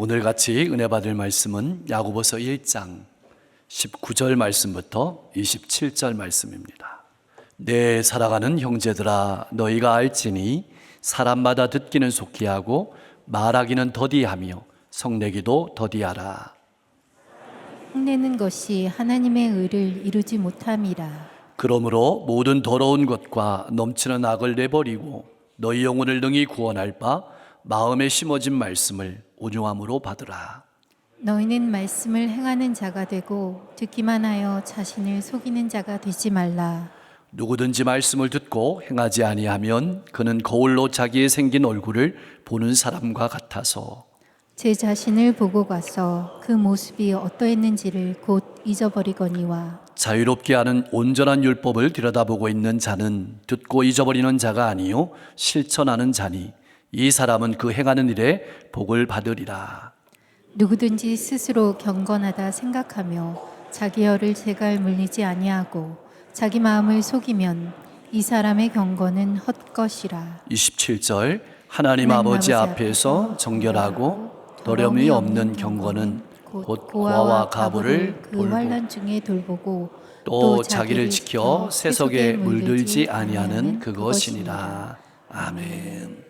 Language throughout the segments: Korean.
오늘 같이 은혜 받을 말씀은 야고보서 1장 19절 말씀부터 27절 말씀입니다. 내 살아가는 형제들아 너희가 알지니 사람마다 듣기는 속히 하고 말하기는 더디하며 성내기도 더디하라. 흉내는 것이 하나님의 의를 이루지 못함이라. 그러므로 모든 더러운 것과 넘치는 악을 내버리고 너희 영혼을 능히 구원할 바 마음에 심어진 말씀을 온유함으로 받으라. 너희는 말씀을 행하는 자가 되고 듣기만 하여 자신을 속이는 자가 되지 말라. 누구든지 말씀을 듣고 행하지 아니하면 그는 거울로 자기의 생긴 얼굴을 보는 사람과 같아서 제 자신을 보고 가서 그 모습이 어떠했는지를 곧 잊어버리거니와 자유롭게 하는 온전한 율법을 들여다보고 있는 자는 듣고 잊어버리는 자가 아니요 실천하는 자니 이 사람은 그 행하는 일에 복을 받으리라. 누구든지 스스로 경건하다 생각하며 자기 혀를 제갈 물리지 아니하고 자기 마음을 속이면 이 사람의 경건은 헛것이라. 27절 하나님 아버지 앞에서 정결하고 더렴이 없는 경건은 곧 고아와 가부를 그 환란 중에 돌보고 또 자기를 지켜 세속에 물들지 아니하는 그것이니라. 아멘.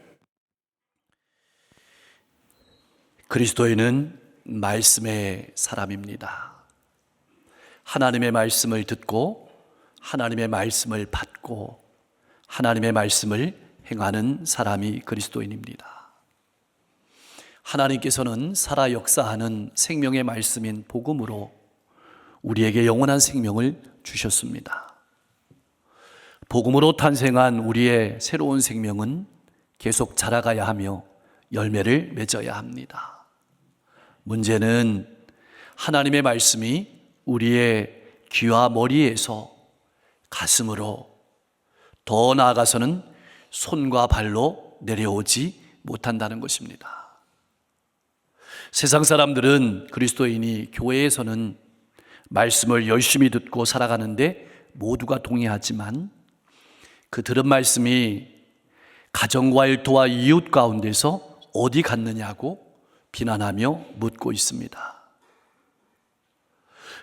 그리스도인은 말씀의 사람입니다. 하나님의 말씀을 듣고 하나님의 말씀을 받고 하나님의 말씀을 행하는 사람이 그리스도인입니다. 하나님께서는 살아 역사하는 생명의 말씀인 복음으로 우리에게 영원한 생명을 주셨습니다. 복음으로 탄생한 우리의 새로운 생명은 계속 자라가야 하며 열매를 맺어야 합니다. 문제는 하나님의 말씀이 우리의 귀와 머리에서 가슴으로 더 나아가서는 손과 발로 내려오지 못한다는 것입니다. 세상 사람들은 그리스도인이 교회에서는 말씀을 열심히 듣고 살아가는데 모두가 동의하지만 그 들은 말씀이 가정과 일터와 이웃 가운데서 어디 갔느냐고 비난하며 묻고 있습니다.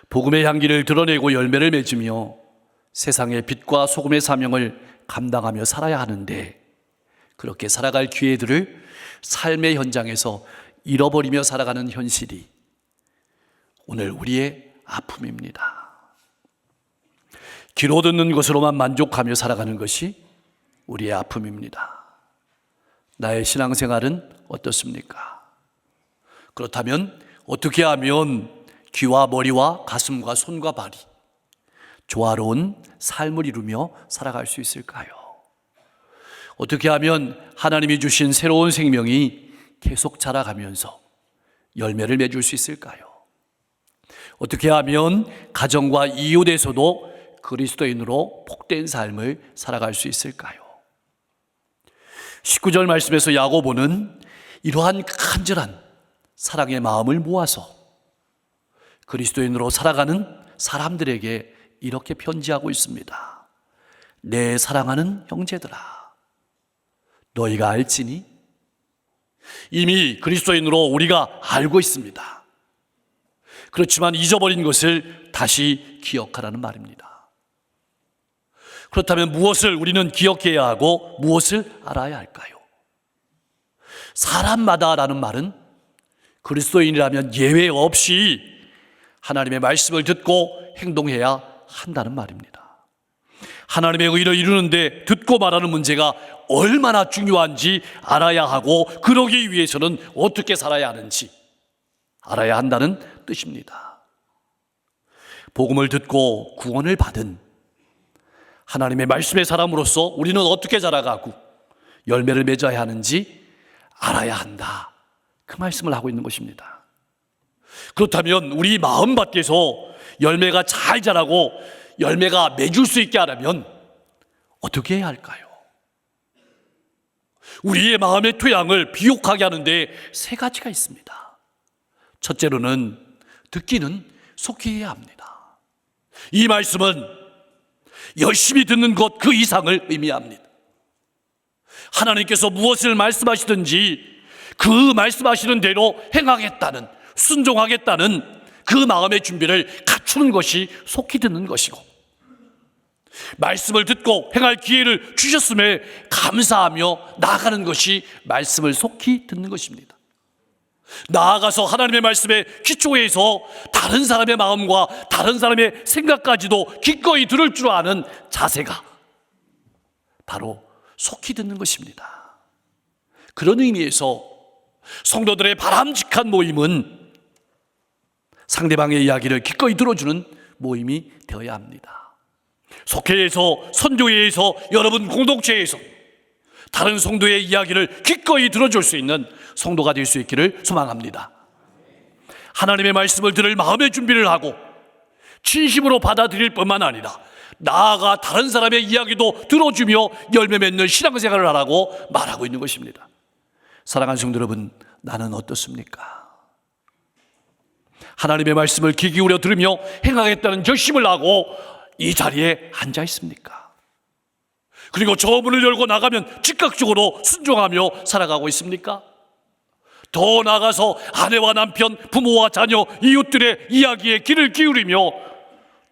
복음의 향기를 드러내고 열매를 맺으며 세상의 빛과 소금의 사명을 감당하며 살아야 하는데 그렇게 살아갈 기회들을 삶의 현장에서 잃어버리며 살아가는 현실이 오늘 우리의 아픔입니다. 귀로 듣는 것으로만 만족하며 살아가는 것이 우리의 아픔입니다. 나의 신앙생활은 어떻습니까? 그렇다면 어떻게 하면 귀와 머리와 가슴과 손과 발이 조화로운 삶을 이루며 살아갈 수 있을까요? 어떻게 하면 하나님이 주신 새로운 생명이 계속 자라가면서 열매를 맺을 수 있을까요? 어떻게 하면 가정과 이웃에서도 그리스도인으로 복된 삶을 살아갈 수 있을까요? 19절 말씀에서 야고보는 이러한 간절한 사랑의 마음을 모아서 그리스도인으로 살아가는 사람들에게 이렇게 편지하고 있습니다. 내 사랑하는 형제들아, 너희가 알지니 이미 그리스도인으로 우리가 알고 있습니다. 그렇지만 잊어버린 것을 다시 기억하라는 말입니다. 그렇다면 무엇을 우리는 기억해야 하고 무엇을 알아야 할까요? 사람마다라는 말은 그리스도인이라면 예외 없이 하나님의 말씀을 듣고 행동해야 한다는 말입니다. 하나님의 의를 이루는데 듣고 말하는 문제가 얼마나 중요한지 알아야 하고 그러기 위해서는 어떻게 살아야 하는지 알아야 한다는 뜻입니다. 복음을 듣고 구원을 받은 하나님의 말씀의 사람으로서 우리는 어떻게 자라가고 열매를 맺어야 하는지 알아야 한다. 그 말씀을 하고 있는 것입니다. 그렇다면 우리 마음 밖에서 열매가 잘 자라고 열매가 맺을 수 있게 하려면 어떻게 해야 할까요? 우리의 마음의 토양을 비옥하게 하는데 세 가지가 있습니다. 첫째로는 듣기는 속히 해야 합니다. 이 말씀은 열심히 듣는 것 그 이상을 의미합니다. 하나님께서 무엇을 말씀하시든지 그 말씀하시는 대로 행하겠다는 순종하겠다는 그 마음의 준비를 갖추는 것이 속히 듣는 것이고 말씀을 듣고 행할 기회를 주셨음에 감사하며 나아가는 것이 말씀을 속히 듣는 것입니다. 나아가서 하나님의 말씀에 기초해서 다른 사람의 마음과 다른 사람의 생각까지도 기꺼이 들을 줄 아는 자세가 바로 속히 듣는 것입니다. 그런 의미에서 성도들의 바람직한 모임은 상대방의 이야기를 기꺼이 들어주는 모임이 되어야 합니다. 속회에서, 선교회에서, 여러분 공동체에서 다른 성도의 이야기를 기꺼이 들어줄 수 있는 성도가 될 수 있기를 소망합니다. 하나님의 말씀을 들을 마음의 준비를 하고 진심으로 받아들일 뿐만 아니라 나아가 다른 사람의 이야기도 들어주며 열매 맺는 신앙생활을 하라고 말하고 있는 것입니다. 사랑하는 성도 여러분, 나는 어떻습니까? 하나님의 말씀을 귀 기울여 들으며 행하겠다는 결심을 하고 이 자리에 앉아 있습니까? 그리고 저 문을 열고 나가면 즉각적으로 순종하며 살아가고 있습니까? 더 나아가서 아내와 남편, 부모와 자녀, 이웃들의 이야기에 귀를 기울이며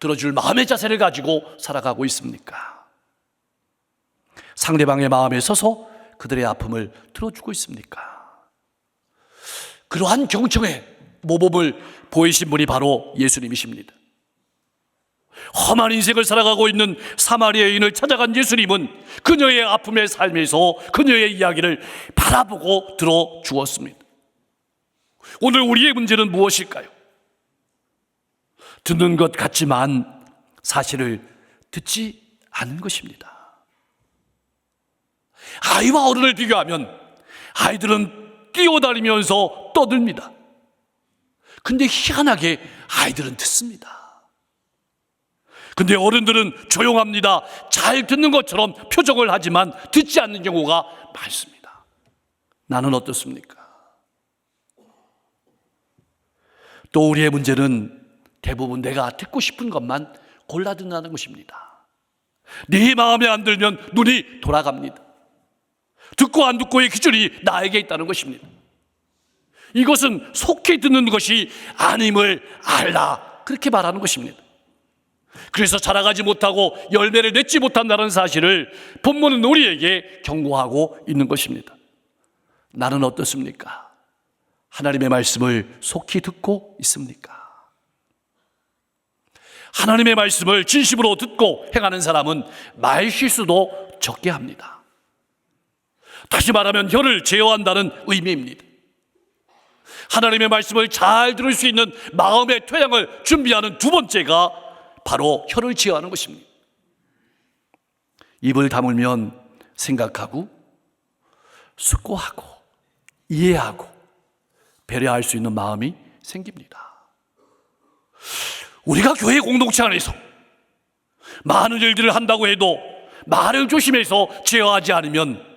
들어줄 마음의 자세를 가지고 살아가고 있습니까? 상대방의 마음에 서서 그들의 아픔을 들어주고 있습니까? 그러한 경청의 모범을 보이신 분이 바로 예수님이십니다. 험한 인생을 살아가고 있는 사마리아인을 찾아간 예수님은 그녀의 아픔의 삶에서 그녀의 이야기를 바라보고 들어 주었습니다. 오늘 우리의 문제는 무엇일까요? 듣는 것 같지만 사실을 듣지 않은 것입니다. 아이와 어른을 비교하면 아이들은 뛰어다니면서 떠듭니다. 근데 희한하게 아이들은 듣습니다. 근데 어른들은 조용합니다. 잘 듣는 것처럼 표정을 하지만 듣지 않는 경우가 많습니다. 나는 어떻습니까? 또 우리의 문제는 대부분 내가 듣고 싶은 것만 골라 듣는다는 것입니다. 네 마음에 안 들면 눈이 돌아갑니다. 듣고 안 듣고의 기준이 나에게 있다는 것입니다. 이것은 속히 듣는 것이 아님을 알라. 그렇게 말하는 것입니다. 그래서 자라가지 못하고 열매를 맺지 못한다는 사실을 본문은 우리에게 경고하고 있는 것입니다. 나는 어떻습니까? 하나님의 말씀을 속히 듣고 있습니까? 하나님의 말씀을 진심으로 듣고 행하는 사람은 말 실수도 적게 합니다. 다시 말하면 혀를 제어한다는 의미입니다. 하나님의 말씀을 잘 들을 수 있는 마음의 토양을 준비하는 두 번째가 바로 혀를 제어하는 것입니다. 입을 다물면 생각하고 숙고하고 이해하고 배려할 수 있는 마음이 생깁니다. 우리가 교회 공동체 안에서 많은 일들을 한다고 해도 말을 조심해서 제어하지 않으면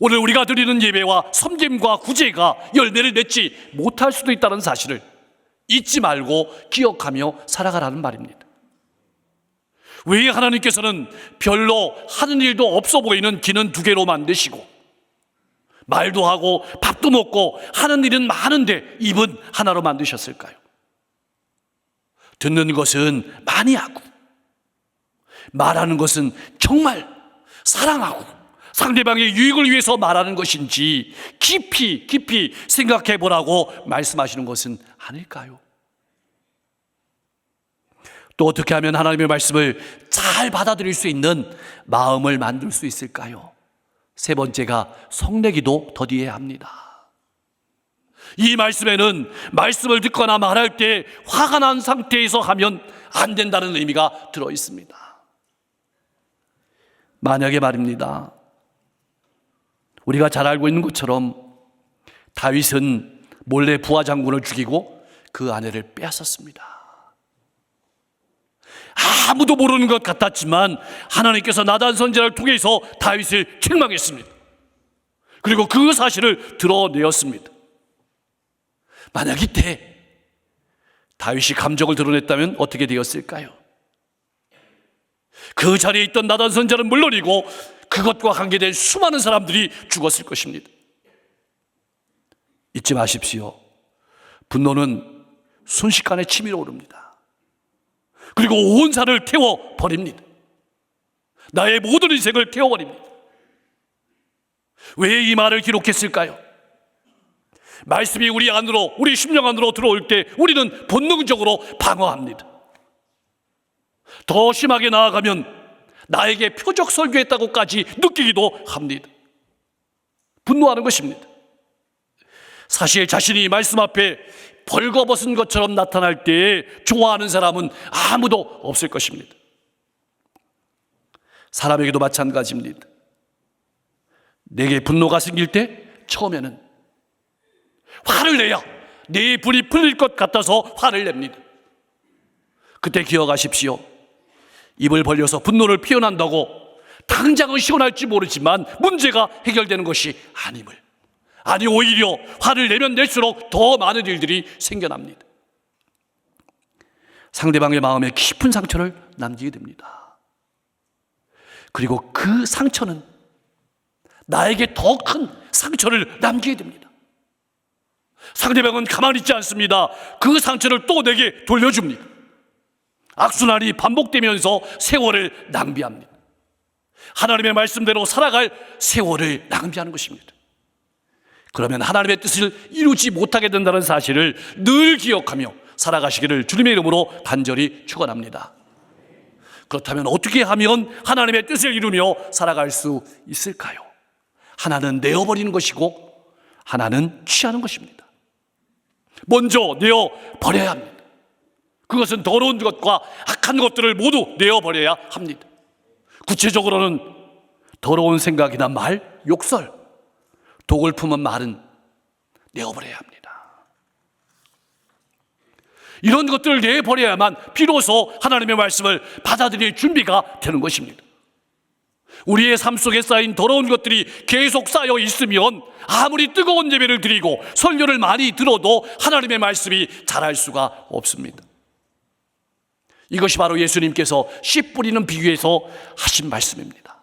오늘 우리가 드리는 예배와 섬김과 구제가 열매를 맺지 못할 수도 있다는 사실을 잊지 말고 기억하며 살아가라는 말입니다. 왜 하나님께서는 별로 하는 일도 없어 보이는 귀는 두 개로 만드시고 말도 하고 밥도 먹고 하는 일은 많은데 입은 하나로 만드셨을까요? 듣는 것은 많이 하고 말하는 것은 정말 사랑하고 상대방의 유익을 위해서 말하는 것인지 깊이 깊이 생각해 보라고 말씀하시는 것은 아닐까요? 또 어떻게 하면 하나님의 말씀을 잘 받아들일 수 있는 마음을 만들 수 있을까요? 세 번째가 성내기도 더디해야 합니다. 이 말씀에는 말씀을 듣거나 말할 때 화가 난 상태에서 하면 안 된다는 의미가 들어 있습니다. 만약에 말입니다. 우리가 잘 알고 있는 것처럼 다윗은 몰래 부하 장군을 죽이고 그 아내를 빼앗았습니다. 아무도 모르는 것 같았지만 하나님께서 나단 선지자를 통해서 다윗을 책망했습니다. 그리고 그 사실을 드러내었습니다. 만약 이때 다윗이 감정을 드러냈다면 어떻게 되었을까요? 그 자리에 있던 나단 선자는 물론이고 그것과 관계된 수많은 사람들이 죽었을 것입니다. 잊지 마십시오. 분노는 순식간에 치밀어 오릅니다. 그리고 온 산을 태워 버립니다. 나의 모든 인생을 태워 버립니다. 왜 이 말을 기록했을까요? 말씀이 우리 안으로, 우리 심령 안으로 들어올 때 우리는 본능적으로 방어합니다. 더 심하게 나아가면 나에게 표적 설교했다고까지 느끼기도 합니다. 분노하는 것입니다. 사실 자신이 말씀 앞에 벌거벗은 것처럼 나타날 때 좋아하는 사람은 아무도 없을 것입니다. 사람에게도 마찬가지입니다. 내게 분노가 생길 때 처음에는 화를 내야 내 불이 풀릴 것 같아서 화를 냅니다. 그때 기억하십시오. 입을 벌려서 분노를 표현한다고 당장은 시원할지 모르지만 문제가 해결되는 것이 아님을. 아니, 오히려 화를 내면 낼수록 더 많은 일들이 생겨납니다. 상대방의 마음에 깊은 상처를 남기게 됩니다. 그리고 그 상처는 나에게 더 큰 상처를 남기게 됩니다. 상대방은 가만히 있지 않습니다. 그 상처를 또 내게 돌려줍니다. 악순환이 반복되면서 세월을 낭비합니다. 하나님의 말씀대로 살아갈 세월을 낭비하는 것입니다. 그러면 하나님의 뜻을 이루지 못하게 된다는 사실을 늘 기억하며 살아가시기를 주님의 이름으로 간절히 축원합니다. 그렇다면 어떻게 하면 하나님의 뜻을 이루며 살아갈 수 있을까요? 하나는 내어버리는 것이고 하나는 취하는 것입니다. 먼저 내어 버려야 합니다. 그것은 더러운 것과 악한 것들을 모두 내어버려야 합니다. 구체적으로는 더러운 생각이나 말, 욕설, 독을 품은 말은 내어버려야 합니다. 이런 것들을 내버려야만 비로소 하나님의 말씀을 받아들일 준비가 되는 것입니다. 우리의 삶 속에 쌓인 더러운 것들이 계속 쌓여 있으면 아무리 뜨거운 예배를 드리고 설교를 많이 들어도 하나님의 말씀이 자랄 수가 없습니다. 이것이 바로 예수님께서 씨 뿌리는 비유에서 하신 말씀입니다.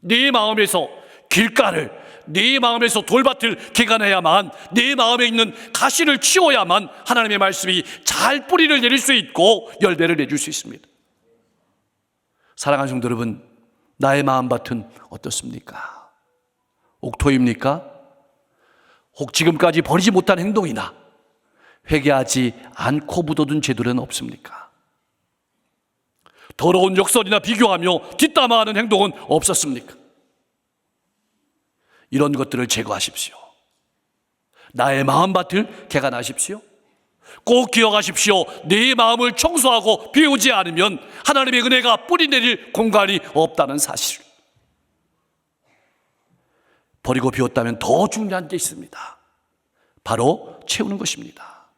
내 마음에서 길가를 내 마음에서 돌밭을 개간해야만 내 마음에 있는 가시를 치워야만 하나님의 말씀이 잘 뿌리를 내릴 수 있고 열매를 내줄 수 있습니다. 사랑하는 성도 여러분, 나의 마음밭은 어떻습니까? 옥토입니까? 혹 지금까지 버리지 못한 행동이나 회개하지 않고 묻어둔 죄들은 없습니까? 더러운 역설이나 비교하며 뒷담화하는 행동은 없었습니까? 이런 것들을 제거하십시오. 나의 마음밭을 개간하십시오. 꼭 기억하십시오. 내 마음을 청소하고 비우지 않으면 하나님의 은혜가 뿌리 내릴 공간이 없다는 사실. 버리고 비웠다면 더 중요한 게 있습니다. 바로 채우는 것입니다.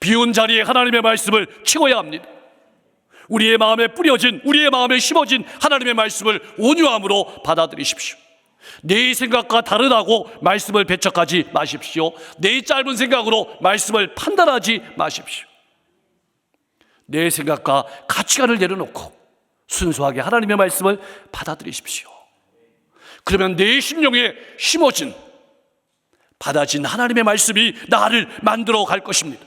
비운 자리에 하나님의 말씀을 채워야 합니다. 우리의 마음에 뿌려진, 우리의 마음에 심어진 하나님의 말씀을 온유함으로 받아들이십시오. 내 생각과 다르다고 말씀을 배척하지 마십시오. 내 짧은 생각으로 말씀을 판단하지 마십시오. 내 생각과 가치관을 내려놓고 순수하게 하나님의 말씀을 받아들이십시오. 그러면 내 심령에 심어진 받아진 하나님의 말씀이 나를 만들어 갈 것입니다.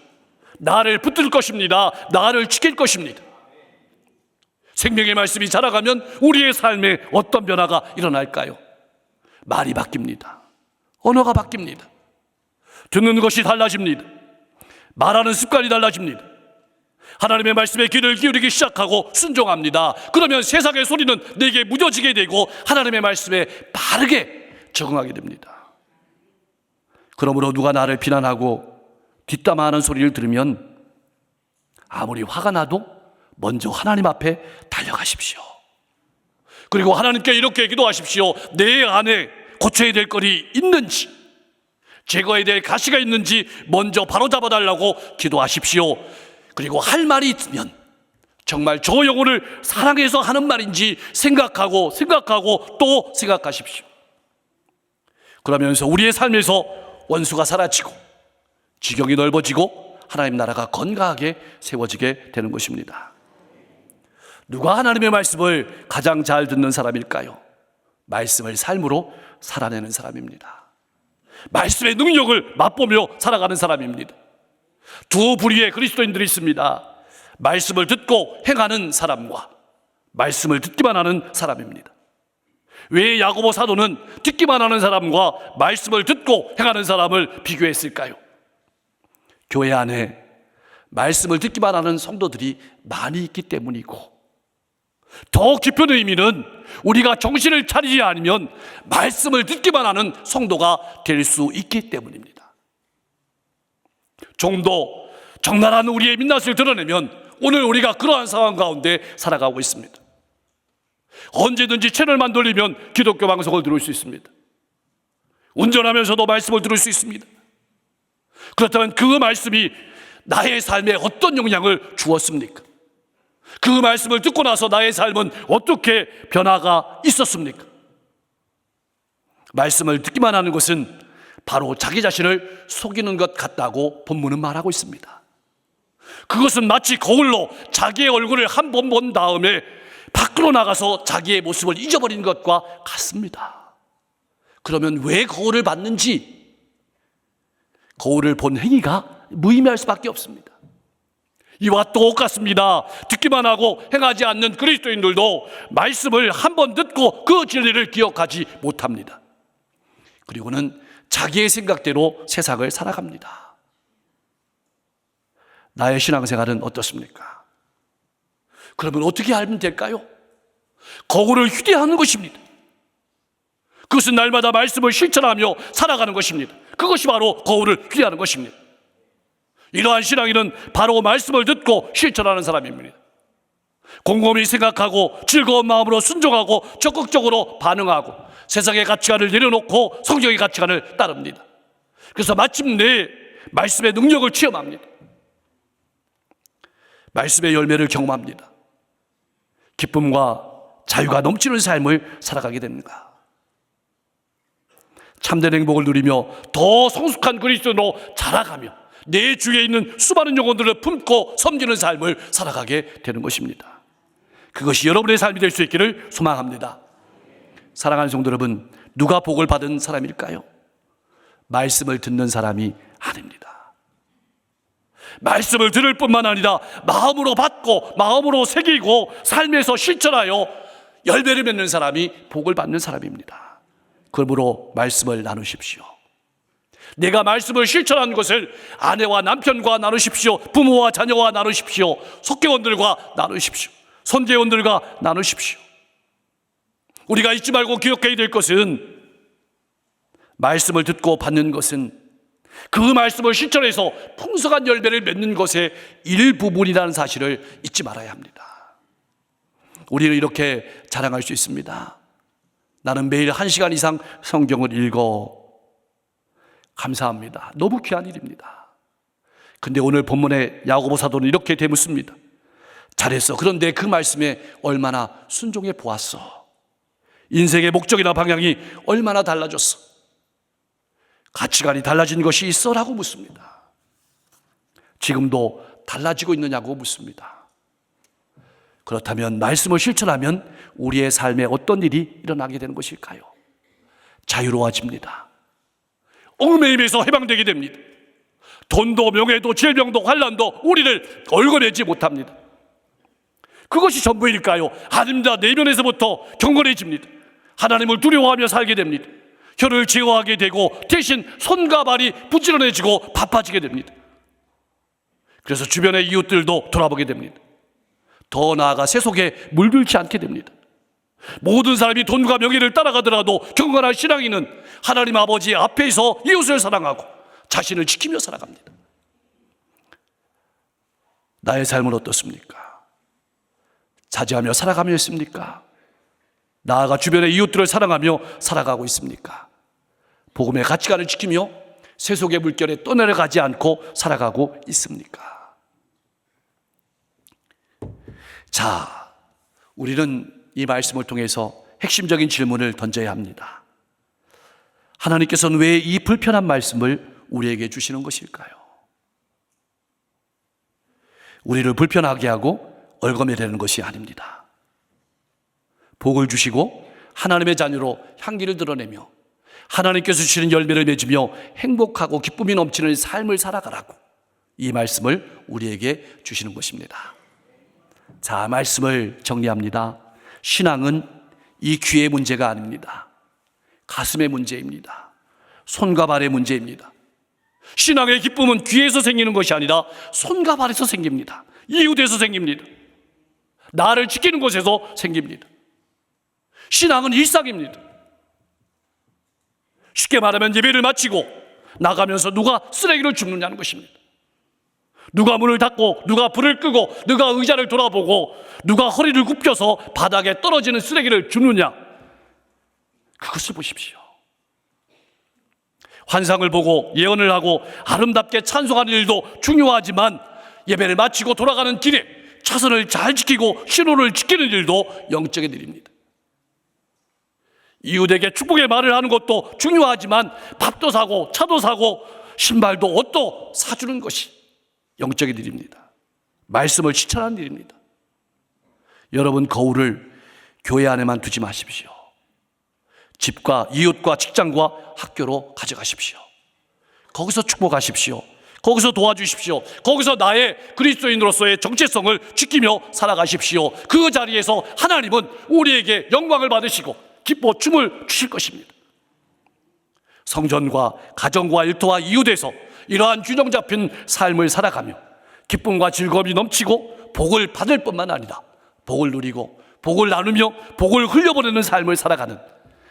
나를 붙들 것입니다. 나를 지킬 것입니다. 생명의 말씀이 자라가면 우리의 삶에 어떤 변화가 일어날까요? 말이 바뀝니다. 언어가 바뀝니다. 듣는 것이 달라집니다. 말하는 습관이 달라집니다. 하나님의 말씀에 귀를 기울이기 시작하고 순종합니다. 그러면 세상의 소리는 내게 무뎌지게 되고 하나님의 말씀에 바르게 적응하게 됩니다. 그러므로 누가 나를 비난하고 뒷담화하는 소리를 들으면 아무리 화가 나도 먼저 하나님 앞에 달려가십시오. 그리고 하나님께 이렇게 기도하십시오. 내 안에 고쳐야 될 것이 있는지, 제거해야 될 가시가 있는지 먼저 바로잡아 달라고 기도하십시오. 그리고 할 말이 있으면 정말 저 영혼을 사랑해서 하는 말인지 생각하고 생각하고 또 생각하십시오. 그러면서 우리의 삶에서 원수가 사라지고 지경이 넓어지고 하나님 나라가 건강하게 세워지게 되는 것입니다. 누가 하나님의 말씀을 가장 잘 듣는 사람일까요? 말씀을 삶으로 살아내는 사람입니다. 말씀의 능력을 맛보며 살아가는 사람입니다. 두 부류의 그리스도인들이 있습니다. 말씀을 듣고 행하는 사람과 말씀을 듣기만 하는 사람입니다. 왜 야고보 사도는 듣기만 하는 사람과 말씀을 듣고 행하는 사람을 비교했을까요? 교회 안에 말씀을 듣기만 하는 성도들이 많이 있기 때문이고 더 깊은 의미는 우리가 정신을 차리지 않으면 말씀을 듣기만 하는 성도가 될 수 있기 때문입니다. 좀 더 적나라한 우리의 민낯을 드러내면 오늘 우리가 그러한 상황 가운데 살아가고 있습니다. 언제든지 채널만 돌리면 기독교 방송을 들을 수 있습니다. 운전하면서도 말씀을 들을 수 있습니다. 그렇다면 그 말씀이 나의 삶에 어떤 영향을 주었습니까? 그 말씀을 듣고 나서 나의 삶은 어떻게 변화가 있었습니까? 말씀을 듣기만 하는 것은 바로 자기 자신을 속이는 것 같다고 본문은 말하고 있습니다. 그것은 마치 거울로 자기의 얼굴을 한 번 본 다음에 밖으로 나가서 자기의 모습을 잊어버린 것과 같습니다. 그러면 왜 거울을 봤는지 거울을 본 행위가 무의미할 수밖에 없습니다. 이와 똑같습니다. 듣기만 하고 행하지 않는 그리스도인들도 말씀을 한 번 듣고 그 진리를 기억하지 못합니다. 그리고는 자기의 생각대로 세상을 살아갑니다. 나의 신앙생활은 어떻습니까? 그러면 어떻게 알면 될까요? 거울을 휴대하는 것입니다. 그것은 날마다 말씀을 실천하며 살아가는 것입니다. 그것이 바로 거울을 휴대하는 것입니다. 이러한 신앙인은 바로 말씀을 듣고 실천하는 사람입니다. 곰곰이 생각하고 즐거운 마음으로 순종하고 적극적으로 반응하고 세상의 가치관을 내려놓고 성경의 가치관을 따릅니다. 그래서 마침내 말씀의 능력을 체험합니다. 말씀의 열매를 경험합니다. 기쁨과 자유가 넘치는 삶을 살아가게 됩니다. 참된 행복을 누리며 더 성숙한 그리스도로 자라가며 내 주위에 있는 수많은 영혼들을 품고 섬기는 삶을 살아가게 되는 것입니다. 그것이 여러분의 삶이 될 수 있기를 소망합니다. 사랑하는 성도 여러분, 누가 복을 받은 사람일까요? 말씀을 듣는 사람이 아닙니다. 말씀을 들을 뿐만 아니라 마음으로 받고 마음으로 새기고 삶에서 실천하여 열매를 맺는 사람이 복을 받는 사람입니다. 그러므로 말씀을 나누십시오. 내가 말씀을 실천한 것을 아내와 남편과 나누십시오. 부모와 자녀와 나누십시오. 속계원들과 나누십시오. 선계원들과 나누십시오. 우리가 잊지 말고 기억해야 될 것은 말씀을 듣고 받는 것은 그 말씀을 실천해서 풍성한 열매를 맺는 것의 일부분이라는 사실을 잊지 말아야 합니다. 우리는 이렇게 자랑할 수 있습니다. 나는 매일 한 시간 이상 성경을 읽어 감사합니다. 너무 귀한 일입니다. 근데 오늘 본문의 야고보 사도는 이렇게 되묻습니다. 잘했어. 그런데 그 말씀에 얼마나 순종해 보았어. 인생의 목적이나 방향이 얼마나 달라졌어. 가치관이 달라진 것이 있어? 라고 묻습니다. 지금도 달라지고 있느냐고 묻습니다. 그렇다면 말씀을 실천하면 우리의 삶에 어떤 일이 일어나게 되는 것일까요? 자유로워집니다. 얽매임에서 해방되게 됩니다. 돈도 명예도 질병도 환란도 우리를 걸거내지 못합니다. 그것이 전부일까요? 아닙니다. 내면에서부터 경건해집니다. 하나님을 두려워하며 살게 됩니다. 혀를 제어하게 되고 대신 손과 발이 부지런해지고 바빠지게 됩니다. 그래서 주변의 이웃들도 돌아보게 됩니다. 더 나아가 세속에 물들지 않게 됩니다. 모든 사람이 돈과 명예를 따라가더라도 경건한 신앙인은 하나님 아버지 앞에서 이웃을 사랑하고 자신을 지키며 살아갑니다. 나의 삶은 어떻습니까? 자제하며 살아가며 있습니까? 나아가 주변의 이웃들을 사랑하며 살아가고 있습니까? 복음의 가치관을 지키며 세속의 물결에 떠내려가지 않고 살아가고 있습니까? 자, 우리는 이 말씀을 통해서 핵심적인 질문을 던져야 합니다. 하나님께서는 왜 이 불편한 말씀을 우리에게 주시는 것일까요? 우리를 불편하게 하고 얼거매려는 것이 아닙니다. 복을 주시고 하나님의 자녀로 향기를 드러내며 하나님께서 주시는 열매를 맺으며 행복하고 기쁨이 넘치는 삶을 살아가라고 이 말씀을 우리에게 주시는 것입니다. 자, 말씀을 정리합니다. 신앙은 이 귀의 문제가 아닙니다. 가슴의 문제입니다. 손과 발의 문제입니다. 신앙의 기쁨은 귀에서 생기는 것이 아니라 손과 발에서 생깁니다. 이웃에서 생깁니다. 나를 지키는 곳에서 생깁니다. 신앙은 일상입니다. 쉽게 말하면 예배를 마치고 나가면서 누가 쓰레기를 줍느냐는 것입니다. 누가 문을 닫고 누가 불을 끄고 누가 의자를 돌아보고 누가 허리를 굽혀서 바닥에 떨어지는 쓰레기를 줍느냐 그것을 보십시오. 환상을 보고 예언을 하고 아름답게 찬송하는 일도 중요하지만 예배를 마치고 돌아가는 길에 차선을 잘 지키고 신호를 지키는 일도 영적인 일입니다. 이웃에게 축복의 말을 하는 것도 중요하지만 밥도 사고 차도 사고 신발도 옷도 사주는 것이 영적인 일입니다. 말씀을 실천하는 일입니다. 여러분 거울을 교회 안에만 두지 마십시오. 집과 이웃과 직장과 학교로 가져가십시오. 거기서 축복하십시오. 거기서 도와주십시오. 거기서 나의 그리스도인으로서의 정체성을 지키며 살아가십시오. 그 자리에서 하나님은 우리에게 영광을 받으시고 기뻐 춤을 주실 것입니다. 성전과 가정과 일터와 이웃에서 이러한 균형 잡힌 삶을 살아가며 기쁨과 즐거움이 넘치고 복을 받을 뿐만 아니라 복을 누리고 복을 나누며 복을 흘려보내는 삶을 살아가는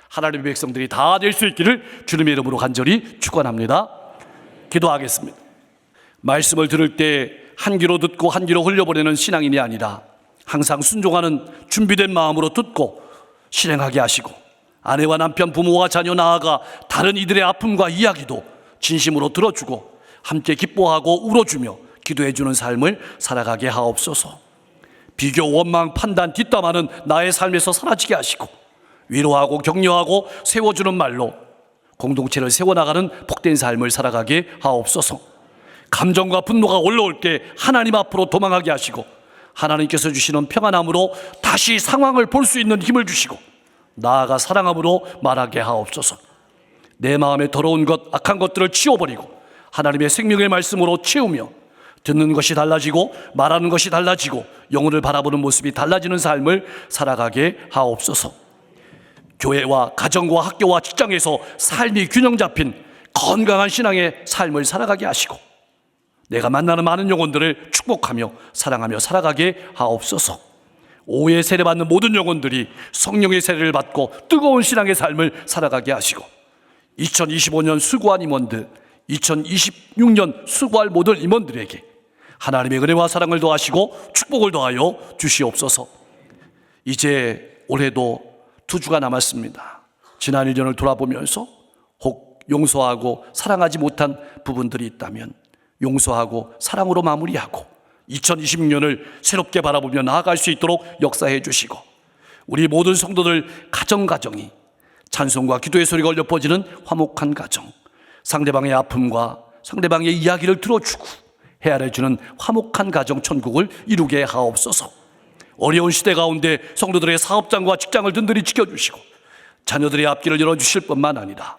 하나님의 백성들이 다 될 수 있기를 주님의 이름으로 간절히 축원합니다. 기도하겠습니다. 말씀을 들을 때 한 귀로 듣고 한 귀로 흘려보내는 신앙인이 아니라 항상 순종하는 준비된 마음으로 듣고 실행하게 하시고 아내와 남편, 부모와 자녀 나아가 다른 이들의 아픔과 이야기도 진심으로 들어주고 함께 기뻐하고 울어주며 기도해주는 삶을 살아가게 하옵소서. 비교, 원망, 판단, 뒷담화는 나의 삶에서 사라지게 하시고 위로하고 격려하고 세워주는 말로 공동체를 세워나가는 복된 삶을 살아가게 하옵소서. 감정과 분노가 올라올 때 하나님 앞으로 도망하게 하시고 하나님께서 주시는 평안함으로 다시 상황을 볼 수 있는 힘을 주시고 나아가 사랑함으로 말하게 하옵소서. 내 마음에 더러운 것, 악한 것들을 치워버리고 하나님의 생명의 말씀으로 채우며 듣는 것이 달라지고 말하는 것이 달라지고 영혼을 바라보는 모습이 달라지는 삶을 살아가게 하옵소서. 교회와 가정과 학교와 직장에서 삶이 균형 잡힌 건강한 신앙의 삶을 살아가게 하시고 내가 만나는 많은 영혼들을 축복하며 사랑하며 살아가게 하옵소서. 오해 세례 받는 모든 영혼들이 성령의 세례를 받고 뜨거운 신앙의 삶을 살아가게 하시고 2025년 수고한 임원들, 2026년 수고할 모든 임원들에게 하나님의 은혜와 사랑을 더하시고 축복을 더하여 주시옵소서. 이제 올해도 두 주가 남았습니다. 지난 1년을 돌아보면서 혹 용서하고 사랑하지 못한 부분들이 있다면 용서하고 사랑으로 마무리하고 2026년을 새롭게 바라보며 나아갈 수 있도록 역사해 주시고 우리 모든 성도들 가정가정이 찬송과 기도의 소리가 울려 퍼지는 화목한 가정 상대방의 아픔과 상대방의 이야기를 들어주고 헤아려주는 화목한 가정 천국을 이루게 하옵소서 어려운 시대 가운데 성도들의 사업장과 직장을 든든히 지켜주시고 자녀들의 앞길을 열어주실 뿐만 아니라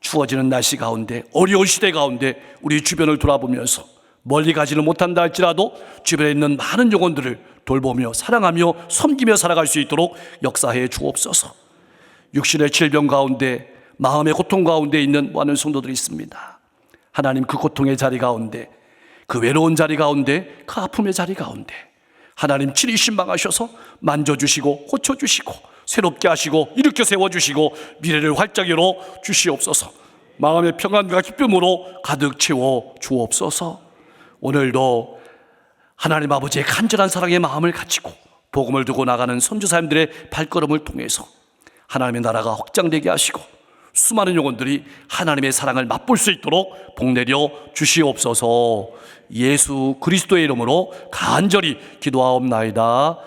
추워지는 날씨 가운데 어려운 시대 가운데 우리 주변을 돌아보면서 멀리 가지는 못한다 할지라도 주변에 있는 많은 영혼들을 돌보며 사랑하며 섬기며 살아갈 수 있도록 역사해 주옵소서. 육신의 질병 가운데 마음의 고통 가운데 있는 많은 성도들이 있습니다. 하나님 그 고통의 자리 가운데 그 외로운 자리 가운데 그 아픔의 자리 가운데 하나님 친히 신방하셔서 만져주시고 고쳐주시고 새롭게 하시고 일으켜 세워주시고 미래를 활짝 열어 주시옵소서 마음의 평안과 기쁨으로 가득 채워 주옵소서 오늘도 하나님 아버지의 간절한 사랑의 마음을 가지고 복음을 두고 나가는 선주사님들의 발걸음을 통해서 하나님의 나라가 확장되게 하시고 수많은 영혼들이 하나님의 사랑을 맛볼 수 있도록 복내려 주시옵소서 예수 그리스도의 이름으로 간절히 기도하옵나이다.